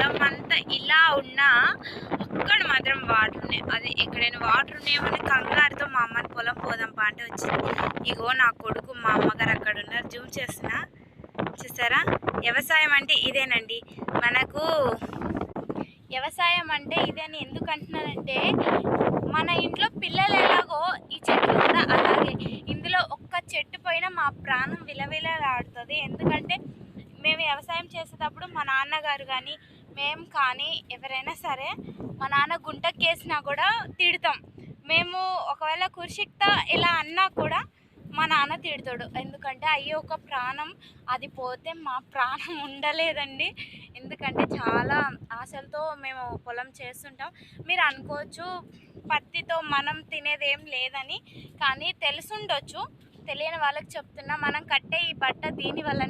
పొలం అంతా ఇలా ఉన్నా అక్కడ మాత్రం వాటర్ ఉన్నాయి అది ఎక్కడైనా వాటర్ ఉన్నాయేమని కంగారుతో మా అమ్మని పొలం పోదాంపా అంటే వచ్చింది. ఇగో నా కొడుకు మా అమ్మగారు అక్కడ ఉన్నారు. జూమ్ చేస్తున్నా. చూసారా వ్యవసాయం అంటే ఇదేనండి. మనకు వ్యవసాయం అంటే ఇదని ఎందుకు అంటున్నానంటే మన ఇంట్లో పిల్లలు ఎలాగో ఈ చెట్లు కూడా అలాగే. ఇందులో ఒక్క చెట్టు పైన మా ప్రాణం విలవిలలాడుతుంది. ఎందుకంటే మేము వ్యవసాయం చేసేటప్పుడు మా నాన్నగారు కానీ మేము కానీ ఎవరైనా సరే మా నాన్న గుంటకేసినా కూడా తిడతాం. మేము ఒకవేళ కుర్షిక్త ఇలా అన్నా కూడా మా నాన్న తిడతాడు. ఎందుకంటే అయ్యే ఒక ప్రాణం అది పోతే మా ప్రాణం ఉండలేదండి. ఎందుకంటే చాలా ఆశలతో మేము పొలం చేస్తుంటాం. మీరు అనుకోవచ్చు పత్తితో మనం తినేది ఏం లేదని. కానీ తెలుసుండొచ్చు. తెలియని వాళ్ళకి చెప్తున్నా మనం కట్టే ఈ బట్ట దీని వల్లనే